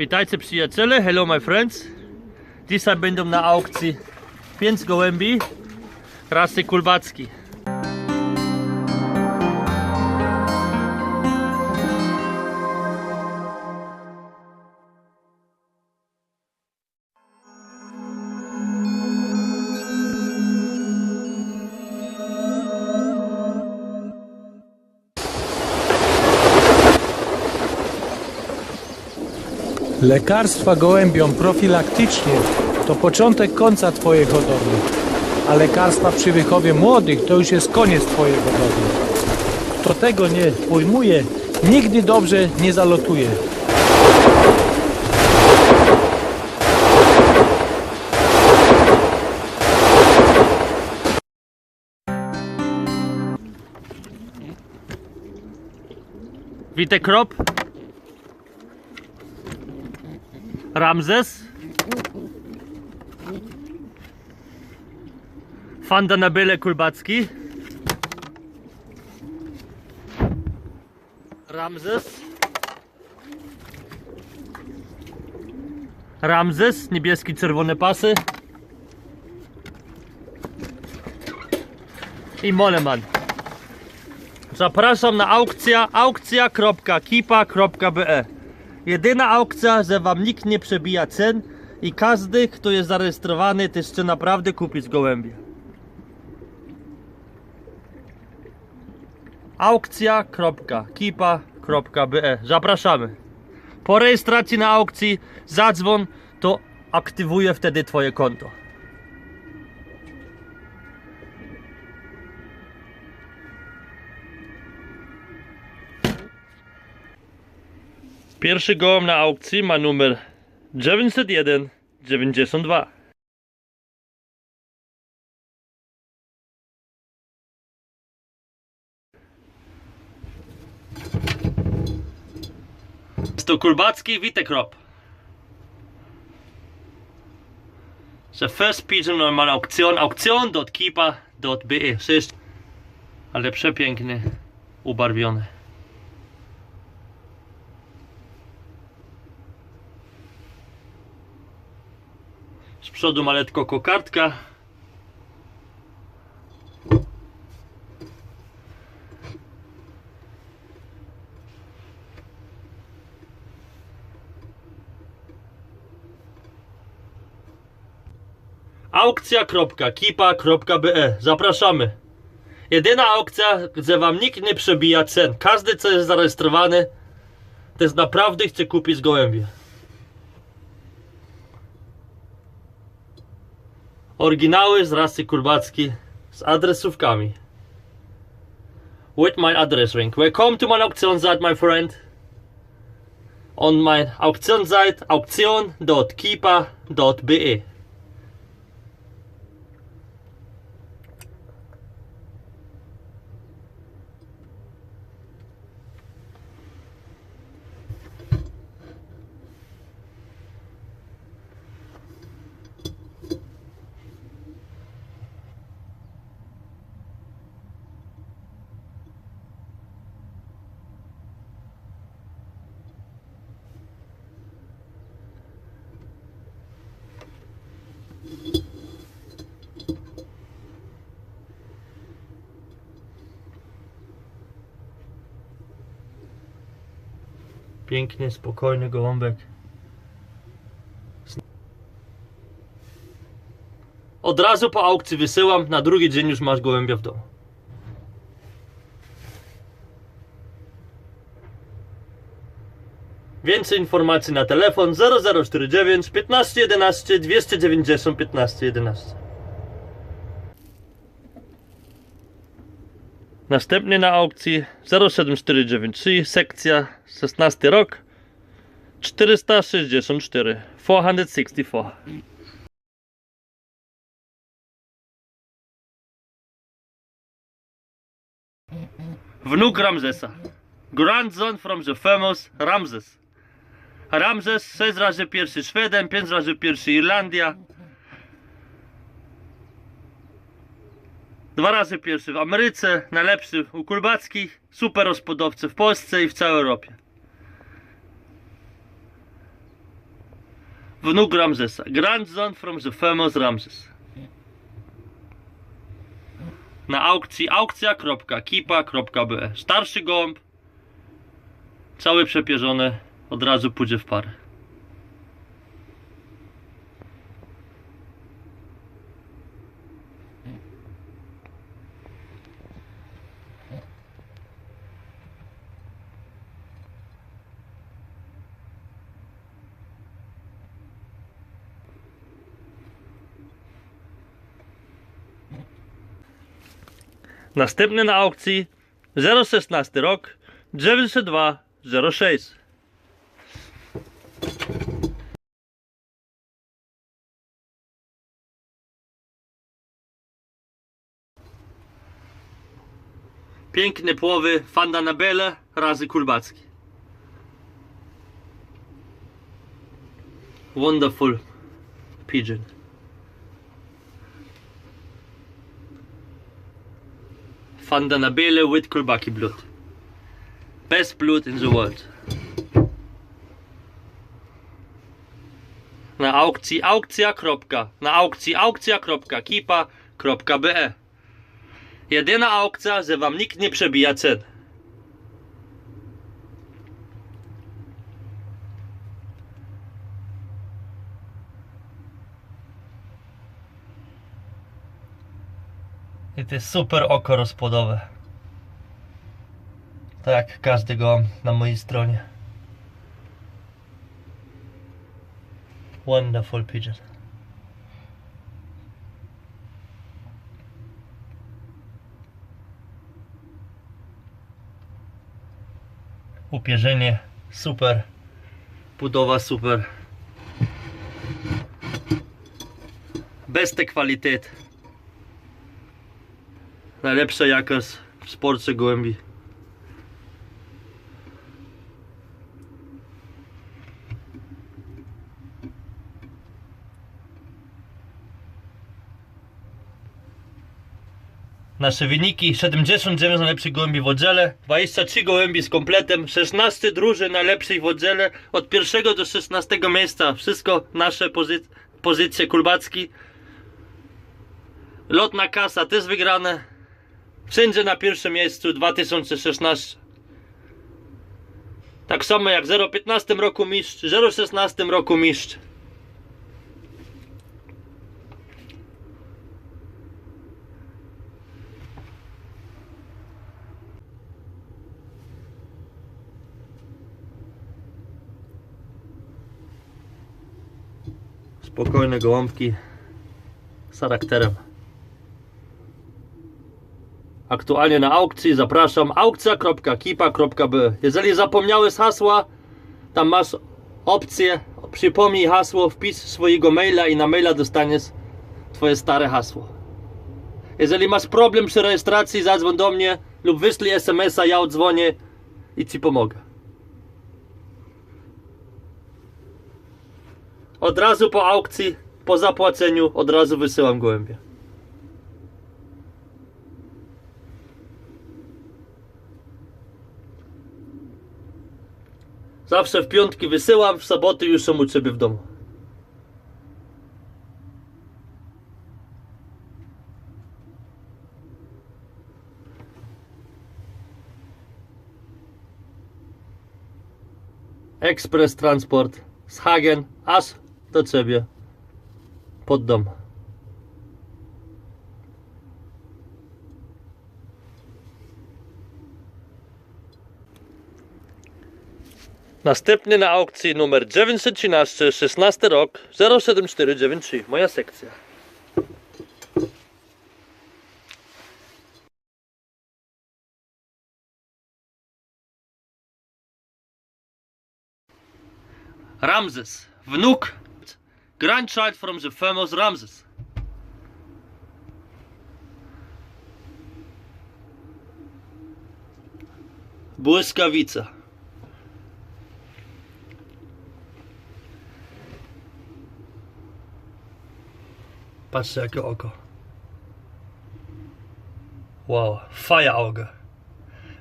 Witajcie przyjaciele, hello my friends. Dzisiaj będą na aukcji 5 gołębi rasy kulbacki. Lekarstwa gołębiom profilaktycznie to początek końca Twojej hodowli, a lekarstwa przy wychowie młodych to już jest koniec Twojej hodowli. Kto tego nie pojmuje, nigdy dobrze nie zalotuje. Witek Krop. Ramzes. Fanda na byle kulbacki. Ramzes. Ramzes, niebieski, czerwone pasy. I Moleman. Zapraszam na aukcja aukcja.kipa.be Jedyna aukcja, że wam nikt nie przebija cen i każdy, kto jest zarejestrowany, też chce naprawdę kupić gołębie. aukcja.kipa.be Zapraszamy. Po rejestracji na aukcji zadzwon, to aktywuję wtedy twoje konto. Pierwszy gołąb na aukcji ma numer 901 92. Jest to Kulbacki Witekrop. The first pigeon on my auktion, auktion.kipa.be. Jest, ale przepiękny, ubarwiony. Przodu ma lekko kokardka. Aukcja.kipa.be Zapraszamy. Jedyna aukcja, gdzie wam nikt nie przebija cen. Każdy, co jest zarejestrowany, to jest naprawdę chce kupić gołębie. Oryginały z rasy kulbackiej z adresówkami. With my address ring. Welcome to my auktionsite, my friend. On my auktionssite auktion.kipa.be Piękny, spokojny gołąbek. Od razu po aukcji wysyłam, na drugi dzień już masz gołębia w domu. Więcej informacji na telefon 0049 1511 290 1511. Następny na aukcji 07493 sekcja 16 rok 464 464 Wnuk Ramzesa. Grandson from the famous Ramses. Ramzes 6 razy pierwszy Szwedem, 5 razy pierwszy Irlandia Dwa razy pierwszy w Ameryce, najlepszy u Kulbackich, super rozpodowcy w Polsce i w całej Europie. wnuk Ramzesa. Grandson from the famous Ramses. Na aukcji aukcja.kipa.be Starszy gołąb, cały przepierzony, od razu pójdzie w parę. Następny na aukcji 016 rok 9206. Piękne płowy Fanda na Bele razy Kulbacki. Wonderful pigeon. Fanda na Bele with Kulbaki blood. Best blood in the world. Na aukcji aukcja. Kropka, na aukcji aukcja. Kropka, kipa. Kropka be. Jedyna aukcja, że wam nikt nie przebija cen. I to jest super oko rozpłodowe. Tak każdy go na mojej stronie. Wonderful pigeon. Upierzenie super. Budowa super. Beste kwalitet. Najlepsza jakość w sporcie gołębi. Nasze wyniki 79 najlepszych gołębi w oddziale, 23 gołębi z kompletem, 16 drużyn najlepszych w oddziale, od pierwszego do 16 miejsca, wszystko nasze pozy pozycje kulbacki. Lotna kasa też wygrane, wszędzie na pierwszym miejscu 2016. Tak samo jak w 015 roku mistrz, 016 roku mistrz. Spokojne gołąbki z charakterem. Aktualnie na aukcji zapraszam aukcja.kipa.b Jeżeli zapomniałeś hasła, tam masz opcję przypomnij hasło, wpisz swojego maila i na maila dostaniesz twoje stare hasło. Jeżeli masz problem przy rejestracji, zadzwoń do mnie lub wyślij SMS-a, ja odzwonię i ci pomogę. Od razu po aukcji, po zapłaceniu, od razu wysyłam gołębie. Zawsze w piątki wysyłam, w soboty już są u ciebie w domu. Ekspres transport z Hagen aż do ciebie pod dom. Następny na aukcji numer 913, 16 rok, 07493, moja sekcja. Ramses, wnuk, grandchild from the famous Ramses. Błyskawica. Patrzcie jakie oko. Wow, Feierauge.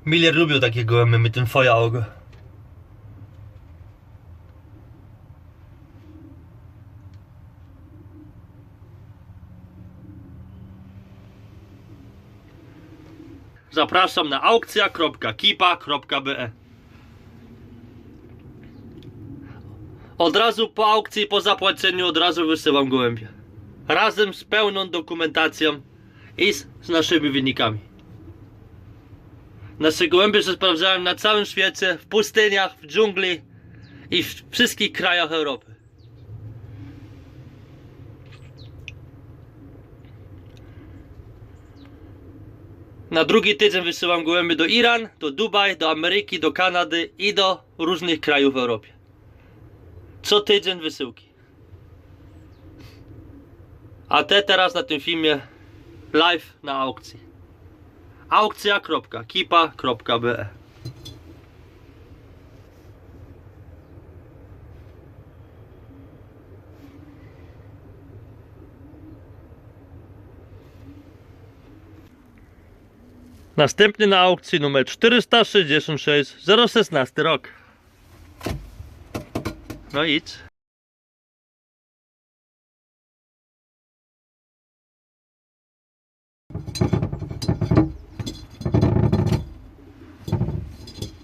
Miller lubił takie gołęby mit dem Feierauge. Zapraszam na aukcja.kipa.be Od razu po aukcji, po zapłaceniu, od razu wysyłam gołębie. Razem z pełną dokumentacją i z, z naszymi wynikami. Nasze gołębie się sprawdzają na całym świecie, w pustyniach, w dżungli i w wszystkich krajach Europy. Na drugi tydzień wysyłam gołębie do Iran, do Dubaj, do Ameryki, do Kanady i do różnych krajów w Europie. Co tydzień wysyłki. A te teraz na tym filmie live na aukcji. Aukcja.kipa.be Następny na aukcji numer 466 016 rok. No idź.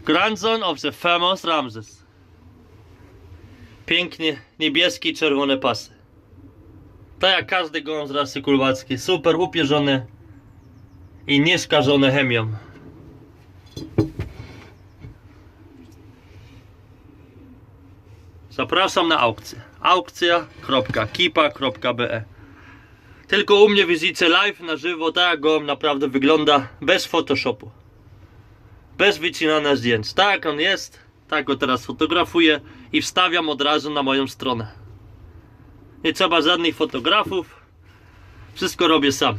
Grandson of the famous Ramses. Pięknie niebieski, czerwone pasy. Tak jak każdy gołąb z rasy kulwackiej. Super upierzone i nieskażone chemią. Zapraszam na aukcję. Aukcja.kipa.be Tylko u mnie wizycie live na żywo, tak jak naprawdę wygląda, bez photoshopu. Bez wycinania zdjęć. Tak on jest, tak go teraz fotografuję i wstawiam od razu na moją stronę. Nie trzeba żadnych fotografów. Wszystko robię sam.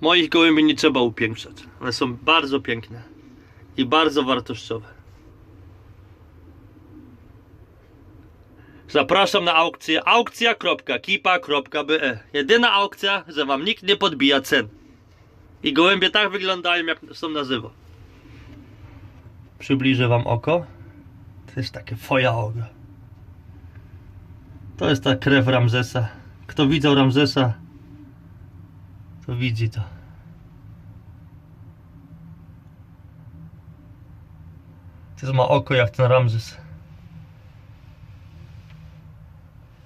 Moich gołębi nie trzeba upiększać. One są bardzo piękne i bardzo wartościowe. Zapraszam na aukcję aukcja.kipa.be Jedyna aukcja, że wam nikt nie podbija cen. I gołębie tak wyglądają jak są na żywo. Przybliżę wam oko. To jest takie foja oga. To jest ta krew Ramzesa. Kto widział Ramzesa, to widzi to. To ma oko jak ten Ramzes.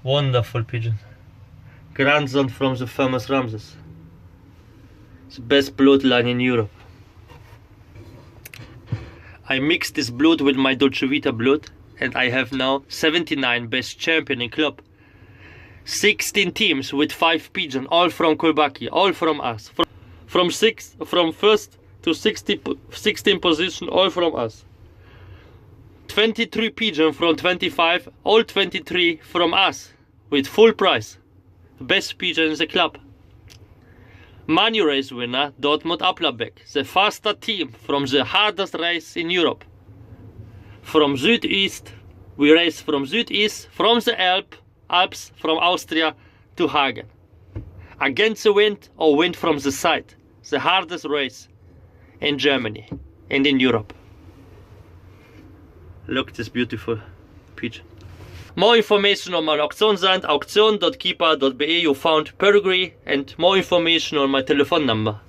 Wonderful pigeon. Grandson from the famous Ramses. The best bloodline in Europe. I mixed this blood with my Dolce Vita blood and I have now 79 best champion in club. 16 teams with 5 pigeon, all from Kolbaki, all from us. From, from six, from first to 60, po- 16 position, all from us. 23 pigeon from 25, all 23 from us, with full price. Best pigeon in the club. Money race winner Dortmund Applerbeck, the fastest team from the hardest race in Europe. From Südeast, we race from Südeast, from the Alp, Alps, from Austria to Hagen. Against the wind or wind from the side, the hardest race in Germany and in Europe. Look this beautiful pigeon. More information on my auction site auction.keeper.be you found pedigree and more information on my telephone number